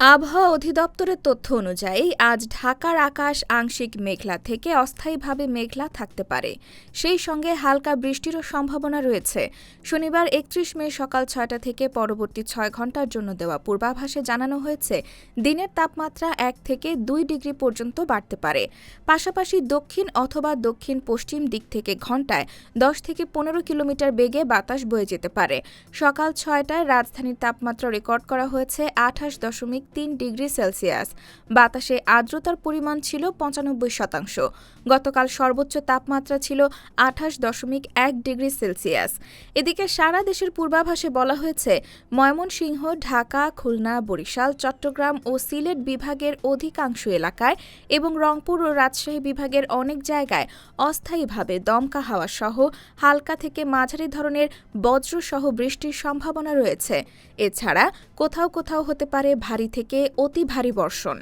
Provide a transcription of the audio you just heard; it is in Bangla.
আবহাওয়া অধিদপ্তরের তথ্য অনুযায়ী, আজ ঢাকার আকাশ আংশিক মেঘলা থেকে অস্থায়ীভাবে মেঘলা থাকতে পারে। সেই সঙ্গে হালকা বৃষ্টিরও সম্ভাবনা রয়েছে। শনিবার একত্রিশ মে সকাল ছয়টা থেকে পরবর্তী ছয় ঘণ্টার জন্য দেওয়া পূর্বাভাসে জানানো হয়েছে, দিনের তাপমাত্রা এক থেকে দুই ডিগ্রি পর্যন্ত বাড়তে পারে। পাশাপাশি দক্ষিণ অথবা দক্ষিণ পশ্চিম দিক থেকে ঘন্টায় দশ থেকে পনেরো কিলোমিটার বেগে বাতাস বয়ে যেতে পারে। সকাল ছয়টায় রাজধানীর তাপমাত্রা রেকর্ড করা হয়েছে আঠাশ দশমিক তিন ডিগ্রি সেলসিয়াস। বাতাসে আর্দ্রতার পরিমাণ ছিল পঁচানব্বই শতাংশ। গতকাল সর্বোচ্চ তাপমাত্রা ছিল আঠাশ দশমিক এক ডিগ্রি সেলসিয়াস। এদিকে সারা দেশের পূর্বাভাসে বলা হয়েছে, ময়মনসিংহ, ঢাকা, খুলনা, বরিশাল, চট্টগ্রাম ও সিলেট বিভাগের অধিকাংশ এলাকায় এবং রংপুর ও রাজশাহী বিভাগের অনেক জায়গায় অস্থায়ীভাবে দমকা হাওয়া সহ হালকা থেকে মাঝারি ধরনের বজ্রসহ বৃষ্টির সম্ভাবনা রয়েছে। এছাড়া কোথাও কোথাও হতে পারে ভারী থেকে অতি ভারী বর্ষণ।